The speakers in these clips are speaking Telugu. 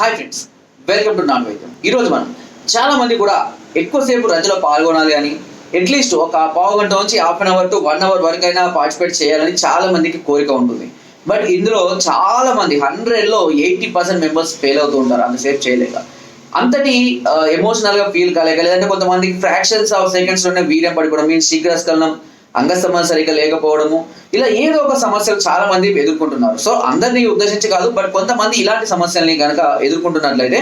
హాయ్ ఫ్రెండ్స్ వెల్కమ్ టు నాన్ వైద్యం ఈరోజు మనం చాలామంది కూడా ఎక్కువసేపు రజలో పాల్గొనాలి అని అట్లీస్ట్ ఒక పావు గంట నుంచి half an hour to one hour వరకు అయినా పార్టిసిపేట్ చేయాలని చాలా మందికి కోరిక ఉంటుంది. బట్ ఇందులో చాలా మంది హండ్రెడ్లో ఎయిటీ పర్సెంట్ మెంబర్స్ ఫెయిల్ అవుతూ ఉంటారు అంతసేపు చేయలేక. అంతటి uh, ఎమోషనల్గా ఫీల్ కాలేక లేదంటే కొంతమందికి ఫ్రాక్షన్స్ ఆఫ్ సెకండ్స్లోనే వీర్యం పడిపోవడం మీన్స్ శీఘ్రస్ఖలనం అంగస్తంభం సరిగ్గా లేకపోవడము. ఇలా ఏదో ఒక సమస్యలు చాలా మంది ఎదుర్కొంటున్నారు. సో అందరినీ ఉద్దేశించి కాదు బట్ కొంతమంది ఇలాంటి సమస్యల్ని కనుక ఎదుర్కొంటున్నట్లయితే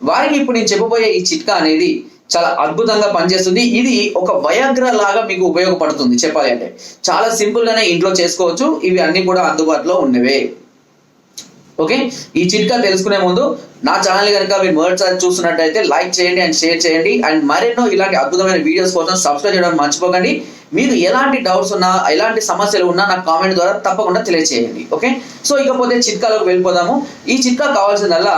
వారికి ఇప్పుడు నేను చెప్పబోయే ఈ చిట్కా అనేది చాలా అద్భుతంగా పనిచేస్తుంది. ఇది ఒక వయాగ్ర లాగా మీకు ఉపయోగపడుతుంది చెప్పాలి అంటే చాలా సింపుల్ గానే ఇంట్లో చేసుకోవచ్చు. ఇవి అన్ని కూడా అందుబాటులో ఉన్నవే. ఓకే ఈ చిట్కా తెలుసుకునే ముందు నా ఛానల్ కనుక మీరు మొదటిసారి చూస్తున్నట్టయితే లైక్ చేయండి అండ్ షేర్ చేయండి. అండ్ మరెన్నో ఇలాంటి అద్భుతమైన వీడియోస్ కోసం సబ్స్క్రైబ్ చేయడం మర్చిపోకండి. మీరు ఎలాంటి డౌట్స్ ఉన్నా ఎలాంటి సమస్యలు ఉన్నా నాకు కామెంట్ ద్వారా తప్పకుండా తెలియజేయండి ఓకే సో ఇకపోతే చిట్కాలోకి వెళ్ళిపోదాము. ఈ చిట్కా కావాల్సిందల్లా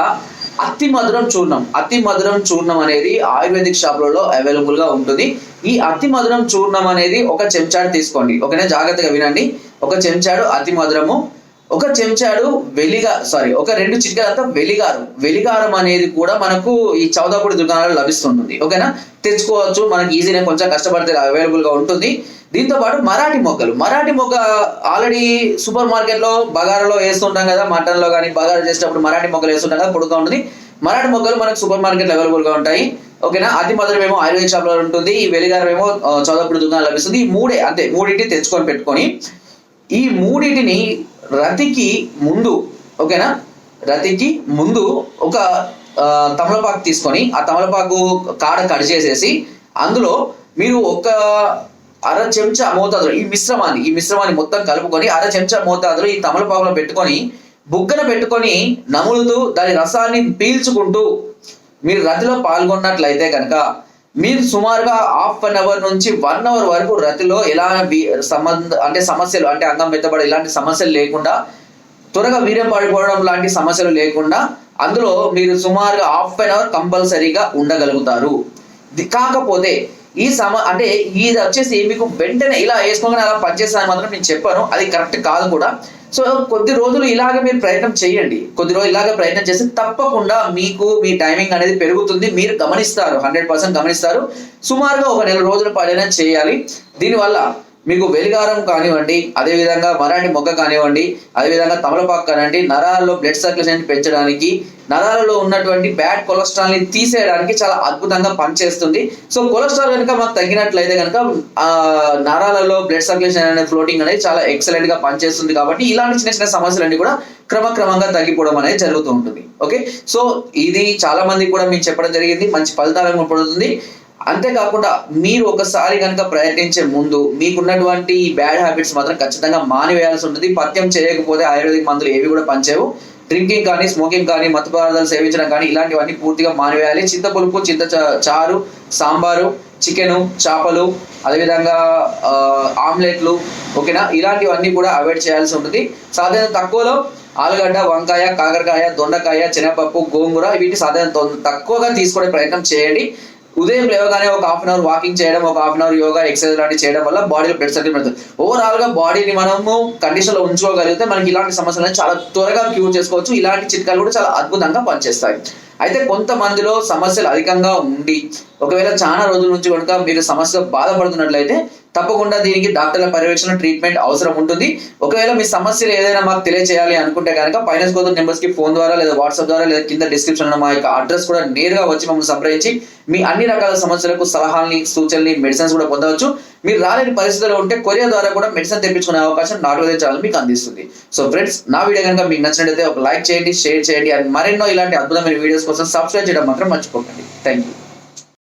అతి మధురం చూర్ణం. అతి మధురం చూర్ణం అనేది ఆయుర్వేదిక్ షాపులలో అవైలబుల్గా ఉంటుంది. ఈ అతి మధురం చూర్ణం అనేది ఒక చెంచాడు తీసుకోండి. ఓకేనా? జాగ్రత్తగా వినండి. ఒక చెంచాడు అతి మధురము. ఒక చెంచాడు వెలిగా సారీ ఒక రెండు చిటికలంతా వెలిగారం. వెలిగారం అనేది కూడా మనకు ఈ చౌదాపూడి దుకాణాల్లో లభిస్తుంటుంది. ఓకేనా? తెచ్చుకోవచ్చు మనకి ఈజీనే కొంచెం కష్టపడితే అవైలబుల్గా ఉంటుంది. దీంతో పాటు మరాఠీ మొగ్గలు. మరాఠీ మొగ్గ ఆల్రెడీ సూపర్ మార్కెట్లో బగారాలో వేస్తుంటాం కదా మటన్లో కానీ బగారా చేసేటప్పుడు మరాఠీ మొగ్గలు వేస్తుంటాం కదా పొడుగా ఉంటుంది. మరాఠీ మొగ్గలు మనకు సూపర్ మార్కెట్ అవైలబుల్గా ఉంటాయి. ఓకేనా? అతి మధురం ఏమో ఆయుర్వేద షాప్లో ఉంటుంది. ఈ వెలిగారం ఏమో చౌదాపూడి దుకాణాలు లభిస్తుంది. ఈ మూడే అంతే మూడింటిని తెచ్చుకొని పెట్టుకొని ఈ మూడింటిని రతికి ముందు ఓకేనా? రతికి ముందు ఒక తమలపాకు తీసుకొని ఆ తమలపాకు కాడ కట్ చేసేసి అందులో మీరు ఒక అర చెంచా మోతాదులో ఈ మిశ్రమాన్ని ఈ మిశ్రమాన్ని మొత్తం కలుపుకొని అర చెంచా మోతాదులో ఈ తమలపాకులో పెట్టుకొని బుగ్గన పెట్టుకొని నములుతూ దాని రసాన్ని పీల్చుకుంటూ మీరు రతిలో పాల్గొన్నట్లయితే కనుక మీరు సుమారుగా హాఫ్ అన్ అవర్ నుంచి వన్ అవర్ వరకు రతిలో ఎలా సంబంధ అంటే సమస్యలు అంటే అంగం మెత్తబడి ఇలాంటి సమస్యలు లేకుండా త్వరగా వీర్యం పడిపోవడం లాంటి సమస్యలు లేకుండా అందులో మీరు సుమారుగా హాఫ్ అన్ అవర్ కంపల్సరీగా ఉండగలుగుతారు. కాకపోతే ఈ సమ అంటే ఇది వచ్చేసి మీకు వెంటనే ఇలా వేసుకోగానే అలా పనిచేస్తాను మాత్రం నేను చెప్పాను. అది కరెక్ట్ కాదు కూడా. సో కొద్ది రోజులు ఇలాగ మీరు ప్రయత్నం చేయండి. కొద్ది రోజులు ఇలాగ ప్రయత్నం చేస్తే తప్పకుండా మీకు మీ టైమింగ్ అనేది పెరుగుతుంది. మీరు గమనిస్తారు హండ్రెడ్ పర్సెంట్ గమనిస్తారు. సుమారుగా ఒక నెల రోజుల పాలైనా చేయాలి. దీనివల్ల మీకు వెలిగారం కానివ్వండి అదేవిధంగా మరాఠీ మొగ్గ కానివ్వండి అదేవిధంగా తమలపాకు కానివ్వండి నరాల్లో బ్లడ్ సర్క్యులేషన్ పెంచడానికి నరాలలో ఉన్నటువంటి బ్యాడ్ కొలెస్ట్రాల్ని తీసేయడానికి చాలా అద్భుతంగా పనిచేస్తుంది. సో కొలెస్ట్రాల్ కనుక మాకు తగ్గినట్లయితే కనుక ఆ నరాలలో బ్లడ్ సర్క్యులేషన్ అనే ఫ్లోటింగ్ అనేది చాలా ఎక్సలెంట్గా పనిచేస్తుంది కాబట్టి ఇలాంటి చిన్న చిన్న సమస్యలన్నీ కూడా క్రమక్రమంగా తగ్గిపోవడం అనేది జరుగుతూ ఉంటుంది. ఓకే సో ఇది చాలా మంది కూడా మేము చెప్పడం జరిగింది. మంచి ఫలితాలను పడుతుంది అంతేకాకుండా మీరు ఒకసారి కనుక ప్రయత్నించే ముందు మీకున్నటువంటి బ్యాడ్ హ్యాబిట్స్ మాత్రం ఖచ్చితంగా మానివేయాల్సి ఉంటుంది. పథ్యం చేయకపోతే ఆయుర్వేదిక్ మందులు ఏవి కూడా పనిచేయవు. డ్రింకింగ్ కానీ స్మోకింగ్ కానీ మత్తు పదార్థాలు సేవించడం కానీ ఇలాంటివన్నీ పూర్తిగా మానివేయాలి. చింత పులుపు చింత చారు సాంబారు చికెను చేపలు అదేవిధంగా ఆమ్లెట్లు ఓకేనా? ఇలాంటివన్నీ కూడా అవాయిడ్ చేయాల్సి ఉంటుంది. సాధారణ తక్కువలో ఆలుగడ్డ వంకాయ కాకరకాయ దొండకాయ శనగపప్పు గోంగూర వీటిని సాధారణ తక్కువగా తీసుకునే ప్రయత్నం చేయండి. ఉదయం లేవగానే ఒక హాఫ్ అన్ అవర్ వాకింగ్ చేయడం ఒక half an hour yoga exercise లాంటివి చేయడం వల్ల బాడీలో బ్లడ్ సర్కిల్ పెడుతుంది ఓవరాల్గా బాడీని మనము కండిషన్లో ఉంచుకోగలిగితే మనకి ఇలాంటి సమస్యలను చాలా త్వరగా క్యూర్ చేసుకోవచ్చు. ఇలాంటి చిట్కాలు కూడా చాలా అద్భుతంగా పనిచేస్తాయి. అయితే కొంతమందిలో సమస్యలు అధికంగా ఉండి ఒకవేళ చాలా రోజుల నుంచి కనుక మీరు సమస్య బాధపడుతున్నట్లయితే తప్పకుండా దీనికి డాక్టర్ల పర్యవేక్షణ ట్రీట్మెంట్ అవసరం ఉంటుంది. ఒకవేళ మీ సమస్యలు ఏదైనా మాకు తెలియజేయాలి అనుకుంటే కనుక ఫైనాన్స్ కోత నెంబర్స్కి ఫోన్ ద్వారా లేదా వాట్సాప్ ద్వారా లేదా కింద డిస్క్రిప్షన్లో మా యొక్క అడ్రస్ కూడా నేరుగా వచ్చి మమ్మల్ని సంప్రదించి మీ అన్ని రకాల సమస్యలకు సలహాలని సూచనలు మెడిసిన్స్ కూడా పొందవచ్చు. మీరు రాలేని పరిస్థితుల్లో ఉంటే కొరియర్ ద్వారా కూడా మెడిసిన్ తెప్పించుకునే అవకాశం నాటు ఛానల్ మీకు అందిస్తుంది. సో ఫ్రెండ్స్ నా వీడియో కనుక మీకు నచ్చినట్లయితే ఒక లైక్ చేయండి షేర్ చేయండి అండ్ మరెన్నో ఇలాంటి అద్భుతమైన వీడియోస్ కోసం సబ్స్క్రైబ్ చేయడం మాత్రం మర్చిపోకండి. Thank you